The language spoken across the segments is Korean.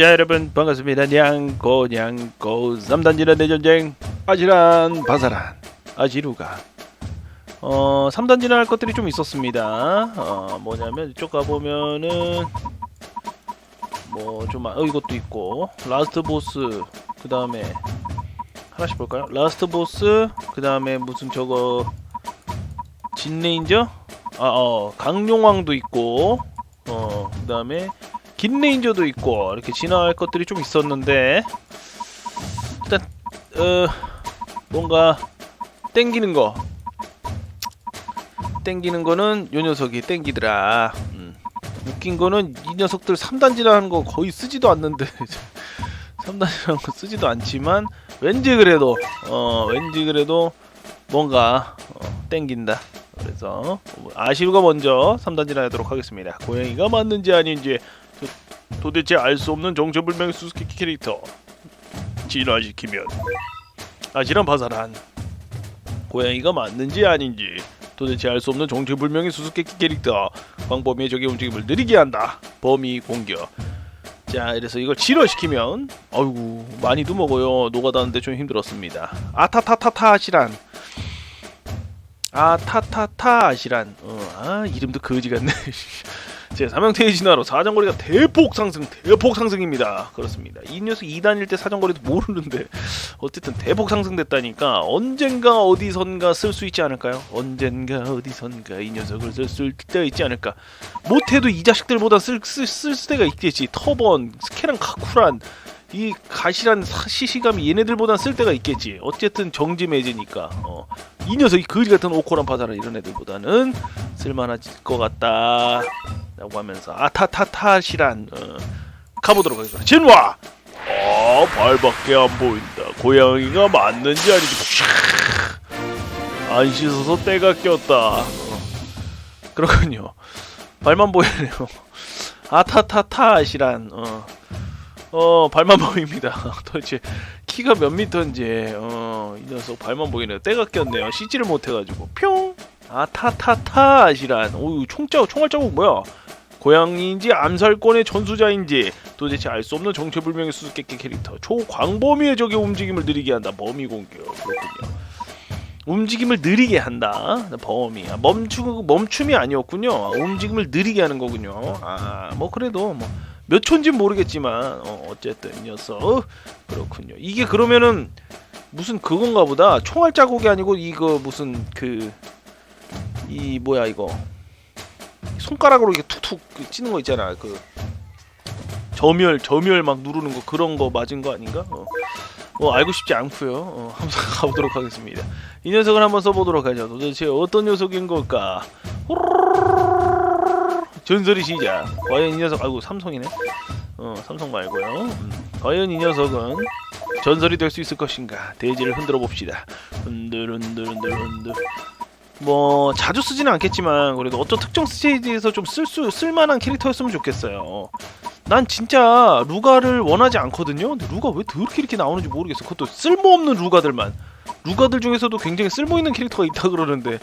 자 여러분 반갑습니다. 냥고 냥고. 3단지란 대전쟁. 아지란 바사란. 아지루가. 어 3단지란 할 것들이 좀 있었습니다. 어 뭐냐면 이쪽 가보면은 뭐좀 어, 이것도 있고. 라스트 보스 그 다음에 하나씩 볼까요? 라스트 보스 그 다음에 무슨 저거 진레인저? 아어 강룡왕도 있고. 어그 다음에 긴 레인저도 있고 이렇게 진화할 것들이 좀 있었는데 일단 어 뭔가 땡기는 거. 땡기는 거는 요 녀석이 땡기더라. 음. 웃긴 거는 이 녀석들 3단지라는 거 거의 쓰지도 않는데 3단지라는 거 쓰지도 않지만 왠지 그래도 어 왠지 그래도 뭔가 어, 땡긴다. 그래서 아시루가 먼저 3단지라 하도록 하겠습니다. 고양이가 맞는지 아닌지 도대체 알 수 없는 정체불명의 수수께끼 캐릭터. 진화시키면. 아지란 바사란. 고양이가 맞는지 아닌지. 도대체 알 수 없는 정체불명의 수수께끼 캐릭터. 광범위의 적의 움직임을 느리게 한다. 범위 공격 자 이래서 이걸 진화시키면 아이고 많이도 먹어요. 노가다는데 좀 힘들었습니다. 아타타타타 아시란. 아타타타 아시란. 어, 아 이름도 거지 같네 제 사명태의 진화로 사정거리가 대폭 상승, 대폭 상승입니다. 그렇습니다. 이 녀석 2단일 때 사정거리도 모르는데 어쨌든 대폭 상승됐다니까 언젠가 어디선가 쓸 수 있지 않을까요? 언젠가 어디선가 이 녀석을 쓸 수 있지 않을까? 못해도 이 자식들보다 쓸, 쓸, 쓸 때가 있겠지. 터번, 스케랑 카쿠란 이 가시란 사- 시시감이 얘네들보다 쓸 때가 있겠지. 어쨌든 정지 매제니까. 어. 이 녀석이 거지 같은 오코란 파사라 이런 애들보다는 쓸만할 것 같다. 라고 하면서 아타타타시란 어, 가보도록 하겠습니다. 진화! 어 발밖에 안 보인다. 고양이가 맞는지 아닌지 샥! 안 씻어서 때가 꼈다. 어, 그렇군요. 발만 보이네요. 아타타타시란 어, 어 발만 보입니다. 도대체 키가 몇 미터인지 어, 이 녀석 발만 보이네요. 때가 꼈네요. 씻지를 못해가지고 뿅 아 타타타시란. 오유 총자국 총알 자국 뭐야? 고양이인지 암살권의 전수자인지 도대체 알 수 없는 정체불명의 수수께끼 캐릭터. 초광범위의 적의 움직임을 느리게 한다. 범위 공격. 그렇군요. 움직임을 느리게 한다. 범위. 아, 멈추 멈춤이 아니었군요. 움직임을 느리게 하는 거군요. 아 뭐 그래도 뭐 몇 초인지 모르겠지만 어, 어쨌든 이 녀석. 그렇군요. 이게 그러면은 무슨 그건가 보다. 총알 자국이 아니고 이거 무슨 그 이 뭐야 이거 손가락으로 이렇게 툭툭 찌는 거 있잖아. 그 점열 점열 막 누르는 거 그런 거 맞은 거 아닌가? 어, 어, 알고 싶지 않고요. 어, 한번 가보도록 하겠습니다. 이 녀석을 한번 써보도록 하죠. 도대체 어떤 녀석인 걸까? 전설이 시작. 과연 이 녀석 아이고 삼성이네. 어 삼성 말고요. 음, 과연 이 녀석은 전설이 될 수 있을 것인가? 대지를 흔들어 봅시다. 흔들 흔들 흔들 흔들. 뭐 자주 쓰지는 않겠지만 그래도 어떤 특정 스테이지에서 좀 쓸 수 쓸만한 캐릭터였으면 좋겠어요. 난 진짜 루가를 원하지 않거든요. 근데 루가 왜 더럽게 이렇게 나오는지 모르겠어. 그것도 쓸모없는 루가들만. 루가들 중에서도 굉장히 쓸모 있는 캐릭터가 있다 그러는데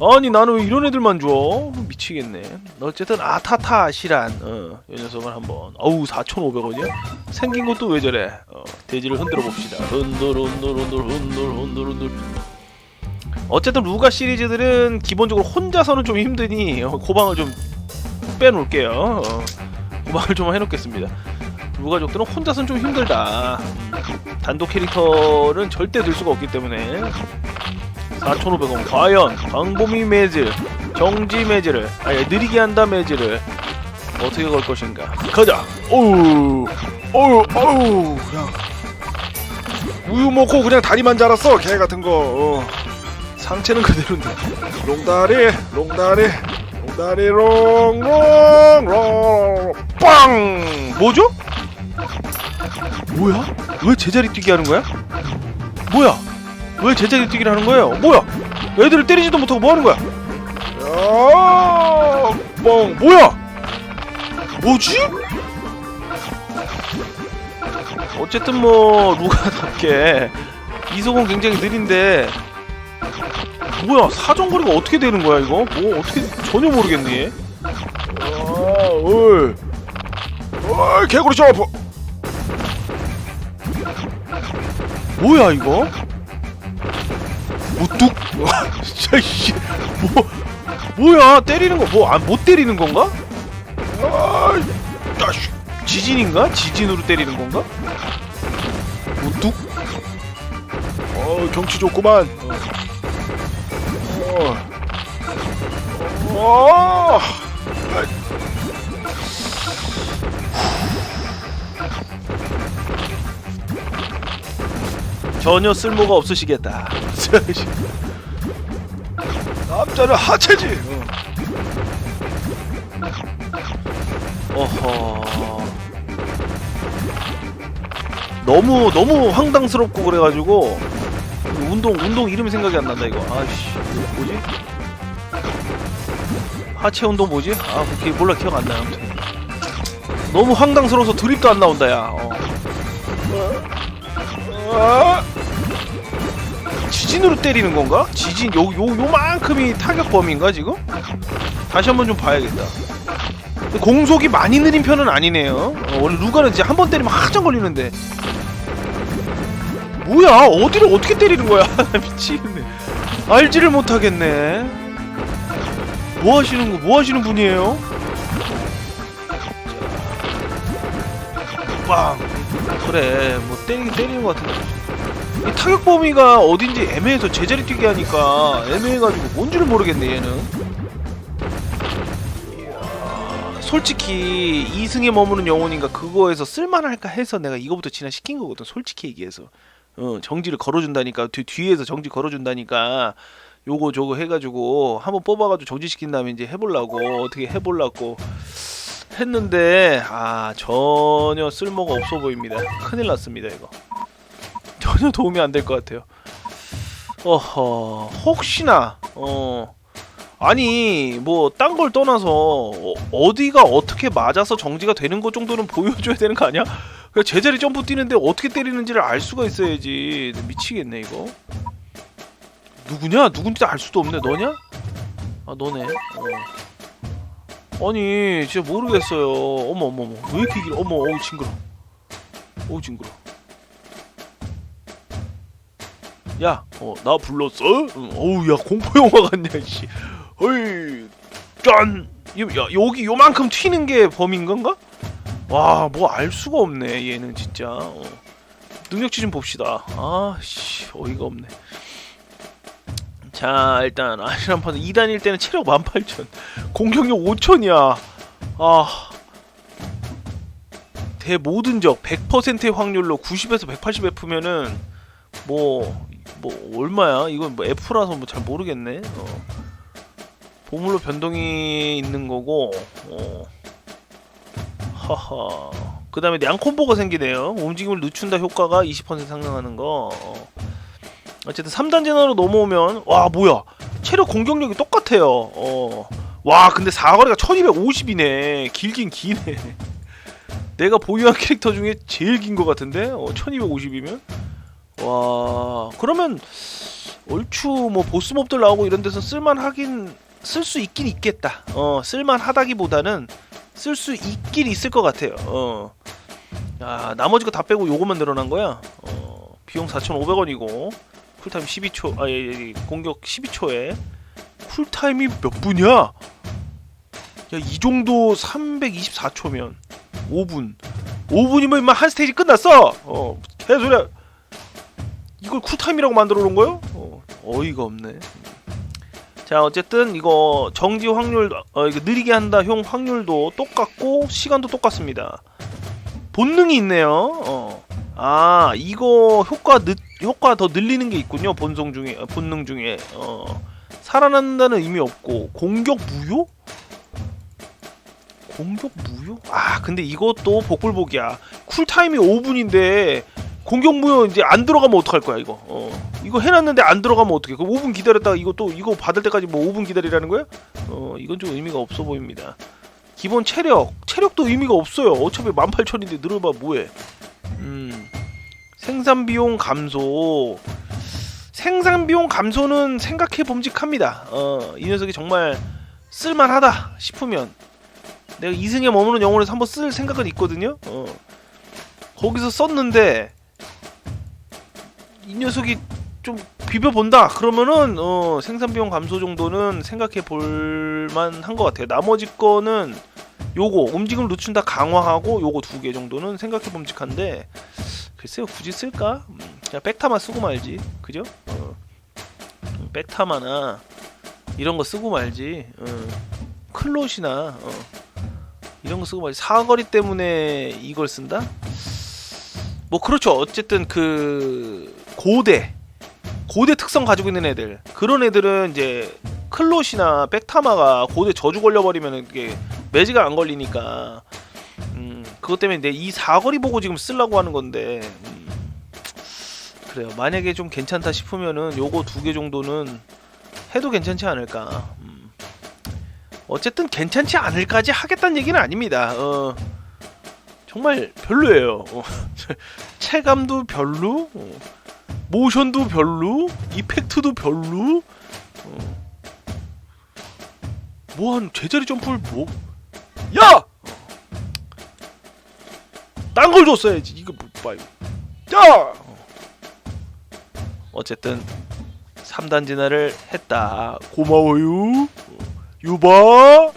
아니 나는 왜 이런 애들만 줘? 미치겠네. 어쨌든 아타타 시란 어, 이 녀석을 한번 어우 4,500원이야? 생긴 것도 왜 저래? 어, 돼지를 흔들어 봅시다. 흔들 흔들 흔들 흔들 흔들 흔들 어쨌든 루가 시리즈들은 기본적으로 혼자서는 좀 힘드니 어, 고방을 좀 빼놓을게요. 어, 고방을 좀 해놓겠습니다. 루가족들은 혼자서는 좀 힘들다. 단독 캐릭터는 절대 들 수가 없기 때문에 4,500원 과연 광범위 매즈 정지 매즈를 아니 느리게 한다 매즈를 어떻게 걸 것인가 가자 어우 어우 어우 그냥 우유 먹고 그냥 다리만 자랐어 개 같은 거 어. 상체는 그대로인데 롱다리 롱다리 롱다리 롱롱롱 빵 뭐죠? 뭐야? 왜 제자리 뛰기 하는 거야? 뭐야? 왜 제자리 뛰기를 하는 거예요? 뭐야? 애들을 때리지도 못하고 뭐 하는 거야? 야, 뻥 뭐야? 뭐지? 어쨌든 뭐 루가답게 이속은 굉장히 느린데 뭐야 사정거리가 어떻게 되는 거야 이거? 뭐 어떻게 전혀 모르겠네 아, 어이 어이 개구리 점프 뭐. 뭐야 이거? 무뚝 진짜 이씨 뭐 뭐야 때리는 거뭐안못 아, 때리는 건가? 아이 다시 지진인가? 지진으로 때리는 건가? 무뚝 어 경치 좋구만 어. 어. 전혀 쓸모가 없으시겠다. 남자는 하체지. 어. 어허. 너무 너무 황당스럽고 그래가지고 운동 운동 이름이 생각이 안 난다 이거. 아씨 뭐지? 하체 운동 뭐지? 아 그게 몰라 기억 안 나요. 아무튼 너무 황당스러워서 드립도 안 나온다 야. 어. 아! 지진으로 때리는 건가? 지진 요 요 요만큼이 타격 범위인가 지금? 다시 한번 좀 봐야겠다. 공속이 많이 느린 편은 아니네요. 어, 원래 루가는 이제 한 번 때리면 한참 걸리는데. 뭐야? 어디를 어떻게 때리는 거야? 나 미치겠네. 알지를 못하겠네. 뭐 하시는 거? 뭐 하시는 분이에요? 빵. 그래 뭐 때리긴 때리는 것 같은데 이 타격 범위가 어딘지 애매해서 제자리 뛰게 하니까 애매해가지고 뭔지를 모르겠네 얘는 솔직히 이승에 머무는 영혼인가 그거에서 쓸만할까 해서 내가 이거부터 진화시킨 거거든 솔직히 얘기해서 어, 정지를 걸어준다니까 뒤, 뒤에서 정지 걸어준다니까 요거 저거 해가지고 한번 뽑아가지고 정지시킨 다음에 이제 해보려고 어떻게 해보려고 했는데 아 전혀 쓸모가 없어 보입니다. 큰일 났습니다 이거. 전혀 도움이 안 될 것 같아요. 어허 혹시나 어 아니 뭐 딴 걸 떠나서 어, 어디가 어떻게 맞아서 정지가 되는 것 정도는 보여줘야 되는 거 아니야? 그냥 제자리 점프 뛰는데 어떻게 때리는지를 알 수가 있어야지 미치겠네 이거. 누구냐? 누군지 알 수도 없네. 너냐? 아 너네. 어. 아니 진짜 모르겠어요 어머 어머 어머 왜 이렇게 길어 어머 어우 징그러 어우 징그러 야 어 나 불렀어? 응, 어우 야 공포 영화 같냐 씨 어이 짠 야, 여기 요만큼 튀는 게 범인 건가? 와 뭐 알 수가 없네 얘는 진짜 어. 능력치 좀 봅시다 아씨 어이가 없네 자 일단 아시란판 2단일 때는 체력 18,000 공격력 5,000이야 아 대모든 적 100%의 확률로 90에서 180 F면은 뭐, 뭐 얼마야? 이건 뭐 F라서 뭐 잘 모르겠네. 어. 보물로 변동이 있는 거고, 어. 하하. 그 다음에 양콤보가 생기네요. 움직임을 늦춘다 효과가 20% 상승하는 거. 어. 어쨌든 3단 제너로 넘어오면 와 뭐야 체력 공격력이 똑같아요 어. 와 근데 사거리가 1250이네 길긴 기네 내가 보유한 캐릭터 중에 제일 긴 것 같은데 어, 1250이면 와 그러면 얼추 뭐 보스몹들 나오고 이런 데서 쓸만하긴 쓸 수 있긴 있겠다. 어 쓸만하다기보다는 쓸 수 있긴 있을 것 같아요. 어. 야 나머지 거 다 빼고 요것만 늘어난 거야? 어, 비용 4,500원이고 쿨타임 12초 아 예, 예, 공격 12초에 쿨타임이 몇 분이야? 야 이 정도 324초면 5분. 5분이면 임마 한 스테이지 끝났어! 어 개소리야. 이걸 쿨타임이라고 만들어 놓은 거요? 어, 어이가 없네 자 어쨌든 이거 정지 확률 어 이거 느리게 한다 형 확률도 똑같고 시간도 똑같습니다 본능이 있네요 어. 아 이거 효과 늦 효과 더 늘리는 게 있군요 본성 중에 어, 본능 중에 어 살아난다는 의미 없고 공격 무효? 공격 무효? 아 근데 이것도 복불복이야 쿨타임이 5분인데 공격 무효 이제 안 들어가면 어떡할 거야 이거 어 이거 해놨는데 안 들어가면 어떡해 그 5분 기다렸다가 이거 또 이거 받을 때까지 뭐 5분 기다리라는 거야? 어 이건 좀 의미가 없어 보입니다 기본 체력 체력도 의미가 없어요 어차피 18,000인데 늘어봐 뭐해 음 생산 비용 감소. 생산 비용 감소는 생각해 봄직합니다. 어, 이 녀석이 정말 쓸만하다 싶으면 내가 이승에 머무는 영혼에서 한번 쓸 생각은 있거든요. 어. 거기서 썼는데 이 녀석이 좀 비벼 본다. 그러면은 어, 생산 비용 감소 정도는 생각해 볼 만 한 것 같아요. 나머지 거는 요거 움직임 루춘다 강화하고 요거 두 개 정도는 생각해 봄직한데 글쎄요 굳이 쓸까? 음, 그냥 백타만 쓰고 말지. 그죠? 어. 백타마나 이런 거 쓰고 말지. 어. 클롯이나 어. 이런 거 쓰고 말지. 사거리 때문에 이걸 쓴다? 뭐 그렇죠. 어쨌든 그 고대 고대 특성 가지고 있는 애들 그런 애들은 이제 클롯이나 백타마가 고대 저주 걸려버리면 이게 매지가 안 걸리니까 음 그것 때문에 내 이 사거리 보고 지금 쓰려고 하는 건데 음, 그래요. 만약에 좀 괜찮다 싶으면은 요거 두 개 정도는 해도 괜찮지 않을까. 음. 어쨌든 괜찮지 않을까지 하겠다는 얘기는 아닙니다. 어. 정말 별로예요. 어. 체감도 별로, 어. 모션도 별로, 이펙트도 별로. 어. 뭐한 제자리 점프를 뭐? 야! 딴 걸 줬어야지. 이거 뭐 봐. 이거. 야! 어쨌든 3단 진화를 했다. 고마워요. 유바.